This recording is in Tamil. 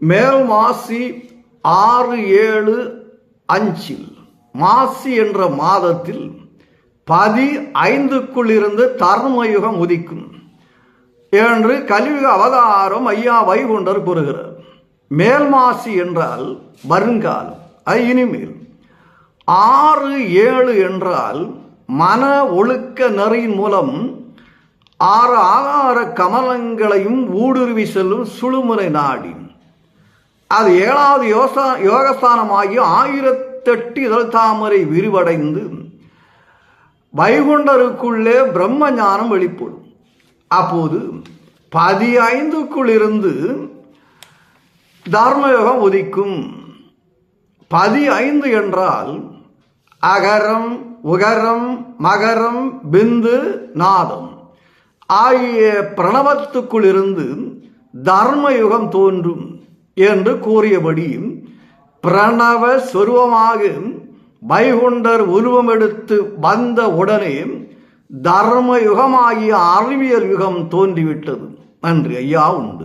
மேல் மாசி ஆறு ஏழு அஞ்சில். மாசி என்ற மாதத்தில் பதி ஐந்துக்குள் இருந்து தர்மயுகம் உதிக்கும் என்று கலியுக அவதாரம் ஐயா வைகுண்டர் கூறுகிறார். மேல் மாசி என்றால் வருங்காலம் அது இனிமேல். ஆறு ஏழு என்றால் மன ஒழுக்க நெறியின் மூலம் ஆறு ஆதார கமலங்களையும் ஊடுருவி செல்லும் சுழுமுறை நாடி அது ஏழாவது யோசா யோகஸ்தானமாகி ஆயிரத்தெட்டு இதழ் தாமரை விரிவடைந்து வைகுண்டருக்குள்ளே பிரம்ம ஞானம் வெளிப்படும். அப்போது பதினைந்துக்குள் இருந்து தர்மயோகம் உதிக்கும். பதி ஐந்து என்றால் அகரம் உகரம் மகரம் பிந்து நாதம். ஆகிய பிரணவத்துக்குள் இருந்து தர்மயுகம் தோன்றும். என்று கூறியபடி பிரணவ சொருவமாக வைகுண்டர் உருவம் எடுத்து வந்த உடனே தர்ம யுகமாகிய அறிவியல் யுகம் தோன்றிவிட்டது. நன்றி. ஐயா உண்டு.